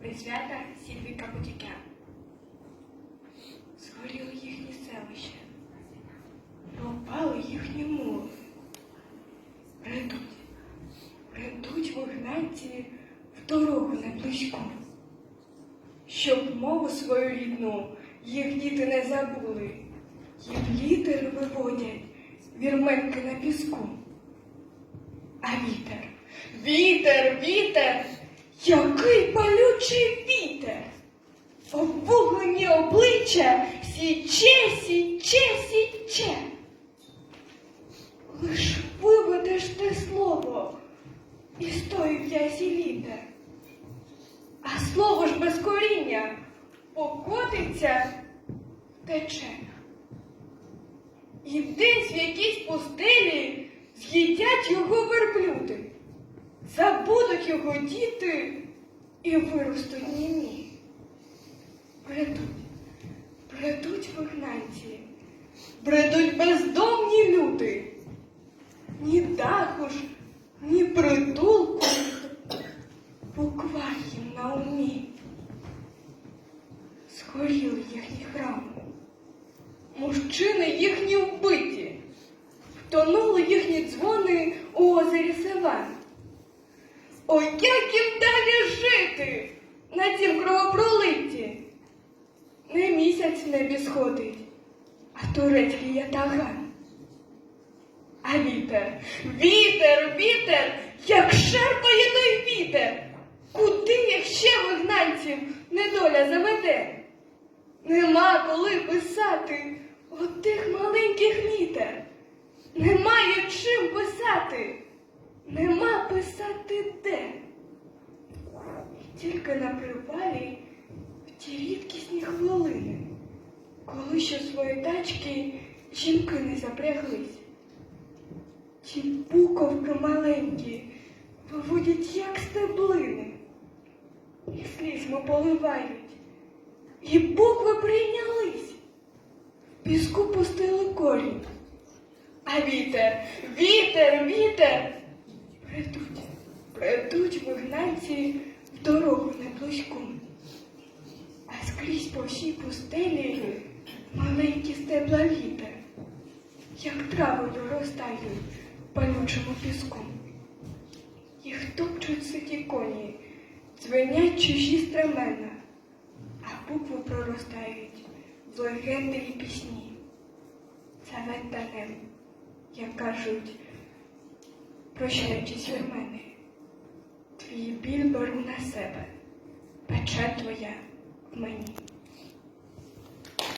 присвята Сільвіка Потікян. Згоріли їхні селища, пропали їхні мови. Придуть, придуть вигнанці в дорогу не близьку, щоб мову свою рідну їх діти не забули, їм літери виводять вірменки на піску. А вітер, вітер, вітер, який палючий вітер! Обвуглені обличчя січе, січе, січе. Лиш виведеш те слово і стоїть в'язі літер. А слово ж без коріння покотиться, тече. І десь в якійсь пустелі з'їдять його верблюди, його діти і виростуть німі. Бредуть, бредуть вигнанці, бредуть бездомні люди. Ні даху ж, ні притулку, буква їм на умі. Згоріли їхні храми, мужчини їхні вбиті, втонули їхні дзвони у озері Севан. Ой, як їм далі жити на цім кровопролитті? Не місяць в небі сходить, а турецький ятаган. А вітер, вітер, вітер, як шарпає той вітер. Куди їх ще вигнанців недоля заведе? Нема коли писати отих маленьких літер. Немає чим писати, нема писати де. І тільки на привалі в ті рідкісні хвилини, коли ще свої тачки жінки не запряглись. Ті буковки маленькі виводять, як стеблини, і слізьми поливають, і букви прийнялись, піску пустили корінь. А вітер, вітер, вітер. Придуть, придуть вигнанці в дорогу не близьку. А скрізь по всій пустелі маленькі стебла вітер, як трави виростають в палючому піску. Їх топчуть ситі коні, дзвенять чужі стремена, а букви проростають в легенди і пісні. Це вентанем, як кажуть, прощаючись від мене. Твій біль беру на себе, пече твоя в мені.